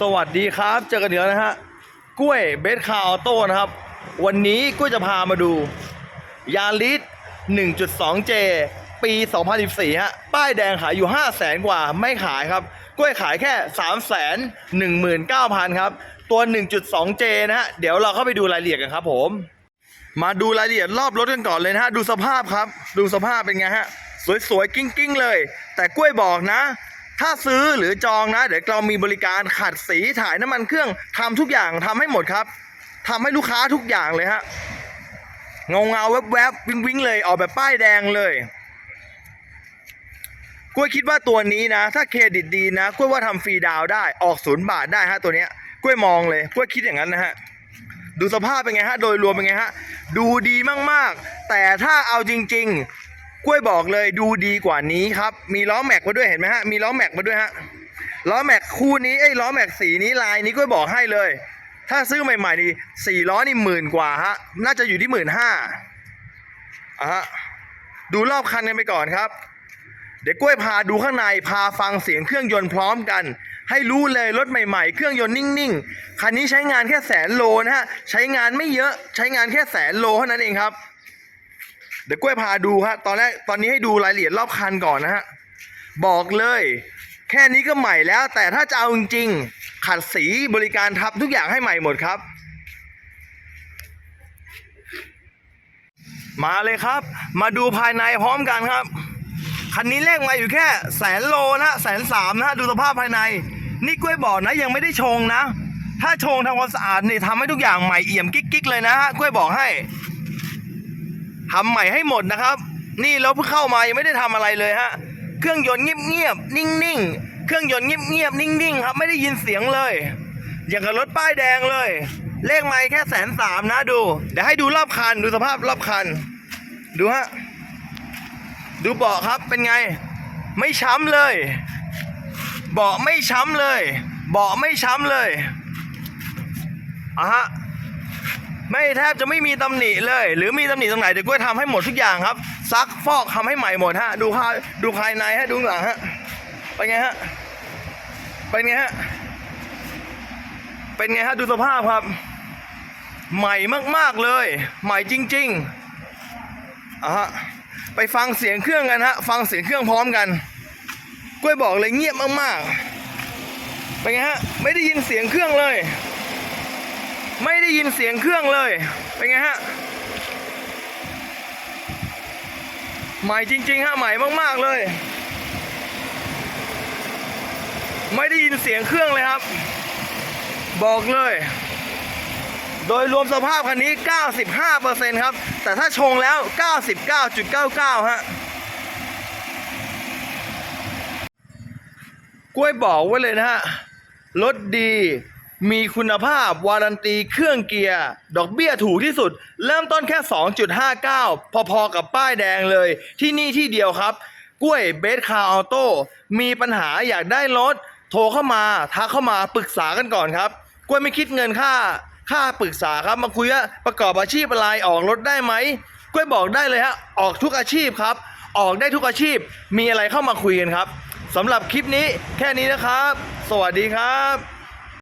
สวัสดีครับเจอกันเดี๋ยวนะฮะกล้วยเบสคาออโต้นะครับ วันนี้กล้วยจะพามาดูยาริส 1.2J ปี 2014 ฮะ ป้ายแดงขายอยู่ 5 0 0แสนกว่าไม่ขายครับ กล้วยขายแค่ 3 1 9 0 0 0 ครับ ตัว 1.2J นะฮะ เดี๋ยวเราเข้าไปดูรายละเอียดกันครับผม มาดูรายละเอียดรอบรถกันก่อนเลยนะฮะ ดูสภาพครับ ดูสภาพเป็นไงฮะ สวยๆ กิ้งๆ เลย แต่กล้วยบอกนะ ถ้าซื้อหรือจองนะ เดี๋ยวเรามีบริการขัดสีถ่ายน้ำมันเครื่องทำทุกอย่างทำให้หมดครับทำให้ลูกค้าทุกอย่างเลยฮะเงาเงาแวบๆวิงวิงเลยออกแบบป้ายแดงเลยกล้วยคิดว่าตัวนี้นะ ถ้าเครดิตดีนะกล้วยว่าทำฟรีดาวได้ออกศูนย์บาทได้ฮะตัวเนี้ยกล้วยมองเลยกล้วยคิดอย่างนั้นนะฮะดูสภาพเป็นไงฮะ โดยรวมเป็นไงฮะ ดูดีมากๆ แต่ถ้าเอาจริง กล้วยบอกเลยดูดีกว่านี้ครับ มีล้อแม็กมาด้วยเห็นไหมฮะ มีล้อแม็กมาด้วยฮะ ล้อแม็กคู่นี้ไอ้ล้อแม็กสีนี้ลายนี้กล้วยบอกให้เลย ถ้าซื้อใหม่ๆนี่สี่ล้อนี่หมื่นกว่าฮะ น่าจะอยู่ที่หมื่นห้าอะฮะ ดูรอบคันกันไปก่อนครับ เดี๋ยวกล้วยพาดูข้างในพาฟังเสียงเครื่องยนต์พร้อมกัน ให้รู้เลยรถใหม่ ๆ เครื่องยนต์นิ่งๆ คันนี้ใช้งานแค่แสนโลนะฮะ ใช้งานไม่เยอะ ใช้งานแค่แสนโลเท่านั้นเองครับ เดี๋ยวกล้วยพาดูฮะตอนแรกตอนนี้ให้ดูรายละเอียดรอบคันก่อนนะฮะบอกเลย แค่นี้ก็ใหม่แล้ว แต่ถ้าจะเอาจริงๆขัดสีบริการทับทุกอย่างให้ใหม่หมดครับ มาเลยครับ มาดูภายในพร้อมกันครับคันนี้เลขมาอยู่แค่แสนโลนะแสนสามนะดูสภาพภายใน นี่กล้วยบอกนะยังไม่ได้ชงนะ ถ้าชงทำความสะอาดนี่ทำให้ทุกอย่างใหม่เอี่ยมกิ๊กๆเลยนะฮะกล้วยบอกให้ ทำใหม่ให้หมดนะครับ นี่เราเพิ่งเข้ามายังไม่ได้ทำอะไรเลยฮะเครื่องยนต์เงียบๆนิ่งๆเครื่องยนต์เงียบๆนิ่งๆครับไม่ได้ยินเสียงเลย อย่างกับรถป้ายแดงเลย เลขไม่แค่แสนสามนะดูเดี๋ยวให้ดูรอบคันดูสภาพรอบคัน ดูฮะดูเบาะครับเป็นไง ไม่ช้ำเลย เบาะไม่ช้ำเลย เบาะไม่ช้ำเลยอะฮะ ไม่แทบจะไม่มีตำหนิเลย หรือมีตำหนิตรงไหนเดี๋ยวกล้วยทำให้หมดทุกอย่างครับ ซักฟอกทำให้ใหม่หมดฮะ ดูภายดูภายในฮะ ดูหลังฮะ เป็นไงฮะ เป็นไงฮะ เป็นไงฮะ ดูสภาพครับ ใหม่มากๆเลย ใหม่จริงๆอะฮะ ไปฟังเสียงเครื่องกันฮะ ฟังเสียงเครื่องพร้อมกัน กล้วยบอกเลยเงียบมากๆ เป็นไงฮะ ไม่ได้ยินเสียงเครื่องเลย ไม่ได้ยินเสียงเครื่องเลย เป็นไงฮะ ใหม่จริงๆฮะใหม่มากๆเลย ไม่ได้ยินเสียงเครื่องเลยครับ บอกเลย โดยรวมสภาพคันนี้ 95%ครับ แต่ถ้าชงแล้ว 99.99 ฮะกล้วยบอกไว้เลยนะฮะ รถดี มีคุณภาพวารันตีเครื่องเกียร์ ดอกเบี้ยถูกที่สุด เริ่มต้นแค่ 2.59 พอๆกับป้ายแดงเลย ที่นี่ที่เดียวครับ กล้วยเบสคาร์ออโต้มีปัญหาอยากได้รถ โทรเข้ามา ทักเข้ามาปรึกษากันก่อนครับ กล้วยไม่คิดเงินค่า ค่าปรึกษาครับมาคุยว่าประกอบอาชีพอะไรออกรถได้ไหมกล้วยบอกได้เลยฮะออกทุกอาชีพครับ ออกได้ทุกอาชีพมีอะไรเข้ามาคุยกันครับสำหรับคลิปนี้แค่นี้นะครับ สวัสดีครับ